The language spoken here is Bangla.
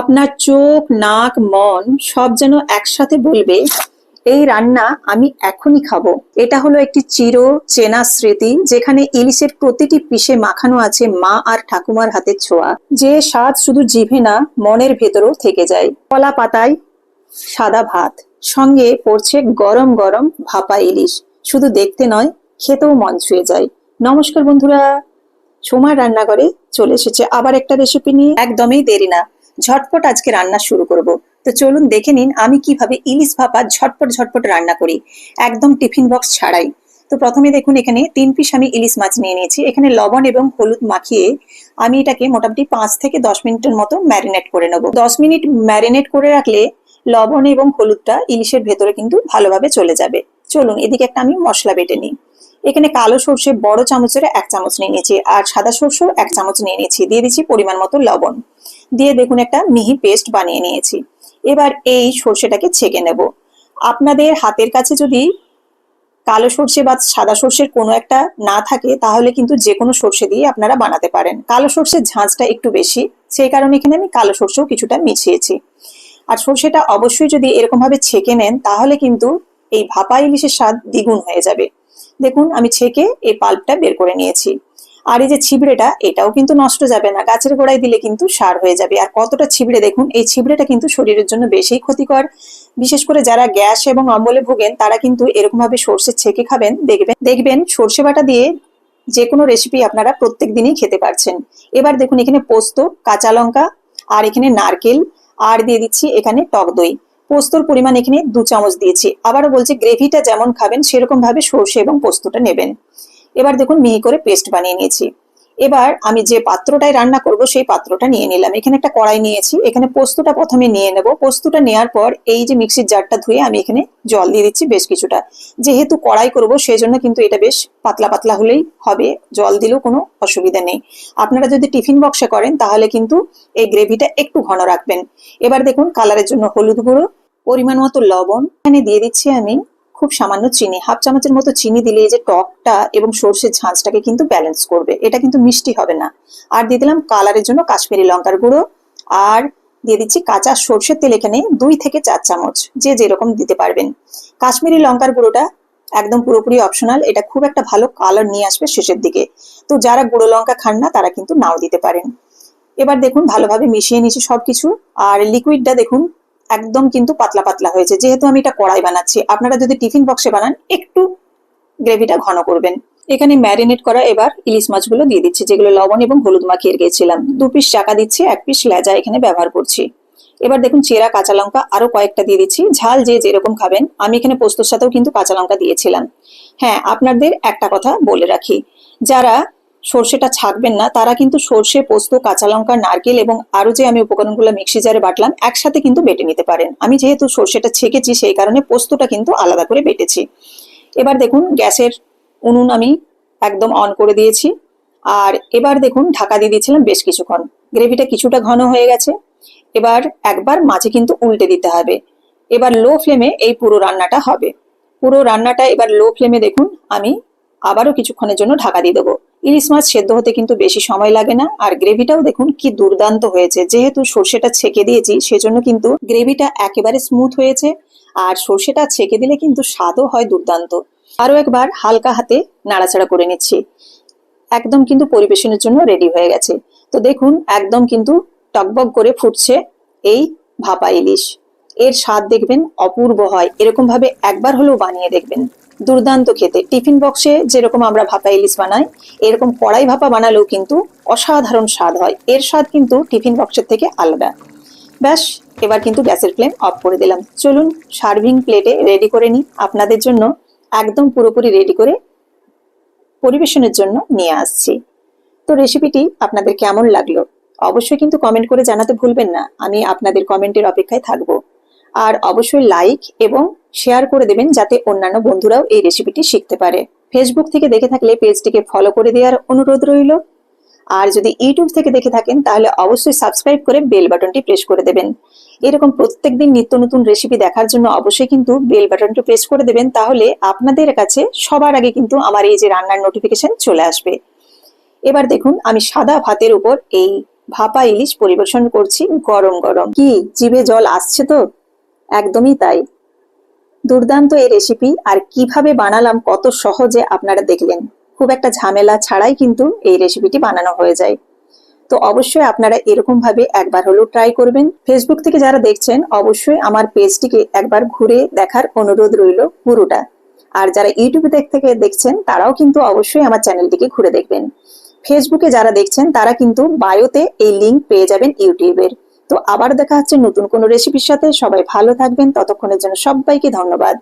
আপনার চোখ, নাক, মন সব যেন একসাথে বলবে, এই রান্না আমি এখনই খাব। এটা হলো একটি চির চেনা স্মৃতি, যেখানে ইলিশের প্রতিটি পিসে মাখানো আছে মা আর ঠাকুমার হাতের ছোঁয়া। যে স্বাদ শুধু জিভে না, মনের ভেতরও থেকে যায়। কলা পাতায় সাদা ভাত, সঙ্গে পড়ছে গরম গরম ভাপা ইলিশ। শুধু দেখতে নয়, খেতেও মন ছুঁয়ে যায়। নমস্কার বন্ধুরা, সোমার রান্নাঘরে চলে এসেছে আবার একটা রেসিপি নিয়ে। একদমই দেরি না। ঝটপট আজকে রান্না শুরু করব। তো চলুন দেখে নিন আমি কীভাবে ইলিশ ভাপা ঝটপট ঝটপট রান্না করি। একদম টিফিন বক্স ছাড়াই। তো প্রথমে দেখুন এখানে তিন পিস আমি ইলিশ মাছ নিয়ে নিয়েছি। এখানে লবণ এবং হলুদ মাখিয়ে আমি এটাকে মোটামুটি পাঁচ থেকে দশ মিনিটের মতো ম্যারিনেট করে নেব। দশ মিনিট ম্যারিনেট করে রাখলে লবণ এবং হলুদটা ইলিশের ভেতরে কিন্তু ভালোভাবে চলে যাবে। চলুন এদিকে একটা আমি মশলা বেটে নিই। এখানে কালো সর্ষে বড় চামচের এক চামচ নিয়ে নিয়েছি আর সাদা সর্ষেও এক চামচ নিয়ে নিয়েছি। দিয়ে দিচ্ছি পরিমাণ মতো লবণ। দিয়ে দেখুন একটা মিহি পেস্ট বানিয়ে নিয়েছি। এবার এই সর্ষেটাকে ছেঁকে নেব। আপনাদের হাতের কাছে যদি কালো সর্ষে বা সাদা সর্ষের কোনো একটা না থাকে, তাহলে কিন্তু যে কোনো সর্ষে দিয়ে আপনারা বানাতে পারেন। কালো সর্ষের ঝাঁঝটা একটু বেশি, সেই কারণে এখানে আমি কালো সর্ষেও কিছুটা মিশিয়েছি। আর সর্ষেটা অবশ্যই যদি এরকম ভাবে ছেঁকে নেন, তাহলে কিন্তু এই ভাপা ইলিশের স্বাদ দ্বিগুণ হয়ে যাবে। দেখুন, আমি ছেঁকে এই পাল্পটা বের করে নিয়েছি। আর এই যে ছিবড়েটা, এটাও কিন্তু নষ্ট যাবে না। গাছের গোড়ায় দিলে কিন্তু সার হয়ে যাবে। আর কতটা ছিবড়ে দেখুন, এই ছিবড়েটা কিন্তু শরীরের জন্য বেশি ক্ষতিকর। বিশেষ করে যারা গ্যাস এবং অম্বলে ভোগেন, তারা কিন্তু এরকম ভাবে সর্ষে ছেঁকে খাবেন। দেখবেন দেখবেন সর্ষে বাটা দিয়ে যে কোনো রেসিপি আপনারা প্রত্যেক দিনই খেতে পারছেন। এবার দেখুন, এখানে পোস্ত, কাঁচা লঙ্কা, আর এখানে নারকেল, আর দিয়ে দিচ্ছি এখানে টক দই। পোস্তর পরিমাণ এখানে দু চামচ দিয়েছি। আবারও বলছি, গ্রেভিটা যেমন খাবেন সেরকম ভাবে সর্ষে এবং পোস্তটা নেবেন। এবার দেখুন মিহি করে পেস্ট বানিয়ে নিয়েছি। এবার আমি যে পাত্রটায় রান্না করব সেই পাত্রটা নিয়ে নিলাম। এখানে একটা কড়াই নিয়েছি। এখানে পোস্তটা প্রথমে নিয়ে নেব। পোস্তটা নেওয়ার পর এই যে মিক্সির জারটা ধুয়ে আমি এখানে জল দিয়ে দিচ্ছি বেশ কিছুটা। যেহেতু কড়াই করব সেই জন্য কিন্তু এটা বেশ পাতলা পাতলা হলেই হবে। জল দিলেও কোনো অসুবিধা নেই। আপনারা যদি টিফিন বক্সে করেন তাহলে কিন্তু এই গ্রেভিটা একটু ঘন রাখবেন। এবার দেখুন কালারের জন্য হলুদ গুঁড়ো, পরিমাণ মতো লবণ। এখানে দিয়ে দিচ্ছি আমি খুব সামান্য চিনি, হাফ চামচের মতো চিনি দিলে এই যে টকটা এবং সর্ষের ঝাঁঝটাকে কিন্তু ব্যালেন্স করবে। এটা কিন্তু মিষ্টি হবে না। আর দিয়ে দিলাম কালারের জন্য কাশ্মীরি লঙ্কার গুঁড়ো। আর দিয়ে দিচ্ছি কাঁচা সর্ষের তেল এখানে দুই থেকে চার চামচ, যে যেরকম দিতে পারবেন। কাশ্মীরি লঙ্কার গুঁড়োটা একদম পুরোপুরি অপশনাল এটা খুব একটা ভালো কালার নিয়ে আসবে শেষের দিকে। তো যারা গুঁড়ো লঙ্কা খান না, তারা কিন্তু নাও দিতে পারেন। এবার দেখুন ভালোভাবে মিশিয়ে নিচ্ছি সবকিছু। আর লিকুইডটা দেখুন একদম কিন্তু পাতলা পাতলা হয়েছে। যেহেতু আমি এটা কড়াই বানাচ্ছি, আপনারা যদি টিফিন বক্সে বানান, একটু গ্রেভিটা ঘন করবেন। এখানে ম্যারিনেট করা এবার ইলিশ মাছগুলো দিয়ে দিচ্ছি, যেগুলো লবণ এবং হলুদ মাখিয়ে গিয়েছিলাম দু পিস চাকা দিচ্ছি, এক পিস লেজা এখানে ব্যবহার করছি। এবার দেখুন, চেরা কাঁচা লঙ্কা আরও কয়েকটা দিয়ে দিচ্ছি। ঝাল যে যেরকম খাবেন, আমি এখানে পোস্তর সাথেও কিন্তু কাঁচা লঙ্কা দিয়েছিলাম। হ্যাঁ আপনাদের একটা কথা বলে রাখি। যারা সর্ষেটা ছাকবেন না, তারা কিন্তু সর্ষে, পোস্ত, কাঁচা লঙ্কা, নারকেল এবং আরও যে আমি উপকরণগুলো মিক্সি জারে বাটলাম, একসাথে কিন্তু বেটে নিতে পারেন। আমি যেহেতু সর্ষেটা ছেঁকেছি, সেই কারণে পোস্তটা কিন্তু আলাদা করে বেটেছি। এবার দেখুন, গ্যাসের উনুন আমি একদম অন করে দিয়েছি। আর এবার দেখুন, ঢাকা দিয়ে দিয়েছিলাম বেশ কিছুক্ষণ। গ্রেভিটা কিছুটা ঘন হয়ে গেছে। এবার একবার মাঝে কিন্তু উল্টে দিতে হবে। এবার লো ফ্লেমে এই পুরো রান্নাটা হবে। পুরো রান্নাটা এবার লো ফ্লেমে দেখুন, আমি আবারও কিছুক্ষণের জন্য ঢাকা দিয়ে দেবো। ইলিশ মাছ সেদ্ধ হতে কিন্তু বেশি সময় লাগে না, আর গ্রেভিটাও দেখুন কি দুর্দান্ত হয়েছে। যেহেতু সর্ষেটা ছেঁকে দিয়েছি, সেজন্য কিন্তু গ্রেভিটা একেবারে স্মুথ হয়েছে, আর সর্ষেটা ছেঁকে দিলে কিন্তু স্বাদও হয় দুর্দান্ত। আরও একবার হালকা হাতে নাড়াচাড়া করে নিচ্ছি। একদম কিন্তু পরিবেশনের জন্য রেডি হয়ে গেছে। তো দেখুন, একদম কিন্তু টকবক করে ফুটছে এই ভাপা ইলিশ। এর স্বাদ দেখবেন অপূর্ব হয়। এরকম ভাবে একবার হলেও বানিয়ে দেখবেন। দুর্দান্ত খেতে। টিফিন বক্সে যেরকম আমরা ভাপা ইলিশ বানাই, এরকম কড়াই ভাপা বানালেও কিন্তু অসাধারণ স্বাদ হয়। এর স্বাদ কিন্তু টিফিন বক্সের থেকে আলাদা। ব্যাস, এবার কিন্তু গ্যাসের ফ্লেম অফ করে দিলাম। চলুন সার্ভিং প্লেটে রেডি করে নিই। আপনাদের জন্য একদম পুরোপুরি রেডি করে পরিবেশনের জন্য নিয়ে আসছি। তো রেসিপিটি আপনাদের কেমন লাগল? অবশ্যই কিন্তু কমেন্ট করে জানাতে ভুলবেন না। আমি আপনাদের কমেন্টের অপেক্ষায় থাকব। আর অবশ্যই লাইক এবং শেয়ার করে দেবেন যাতে অন্যান্য বন্ধুরাও এই রেসিপিটি শিখতে পারে। ফেসবুক থেকে দেখে থাকলে পেজটিকে ফলো করে দেওয়ার অনুরোধ রইল। আর যদি ইউটিউব থেকে দেখে থাকেন, তাহলে অবশ্যই সাবস্ক্রাইব করে বেল বাটনটি প্রেস করে দেবেন। এরকম প্রত্যেকদিন নিত্য নতুন রেসিপি দেখার জন্য অবশ্যই কিন্তু বেল বাটনটি প্রেস করে দেবেন, তাহলে আপনাদের কাছে সবার আগে কিন্তু আমার এই যে রান্নার নোটিফিকেশন চলে আসবে। এবার দেখুন, আমি সাদা ভাতের উপর এই ভাপা ইলিশ পরিবেশন করছি গরম গরম। কি, জিভে জল আসছে তো? একদমই তাই। দুর্দান্ত এই রেসিপি আর কীভাবে বানালাম কত সহজে আপনারা দেখলেন। খুব একটা ঝামেলা ছাড়াই কিন্তু এই রেসিপিটি বানানো হয়ে যায়। তো অবশ্যই আপনারা এরকম ভাবে একবার হলেও ট্রাই করবেন। ফেসবুক থেকে যারা দেখছেন, অবশ্যই আমার পেজটিকে একবার ঘুরে দেখার অনুরোধ রইল পুরোটা। আর যারা ইউটিউবে দেখ থেকে দেখছেন, তারাও কিন্তু অবশ্যই আমার চ্যানেলটিকে ঘুরে দেখবেন। ফেসবুকে যারা দেখছেন, তারা কিন্তু বায়োতে এই লিংক পেয়ে যাবেন ইউটিউবের তো আবার দেখা হচ্ছে নতুন কোনো রেসিপির সাথে। সবাই ভালো থাকবেন। ততক্ষণের জন্য সবাইকে ধন্যবাদ।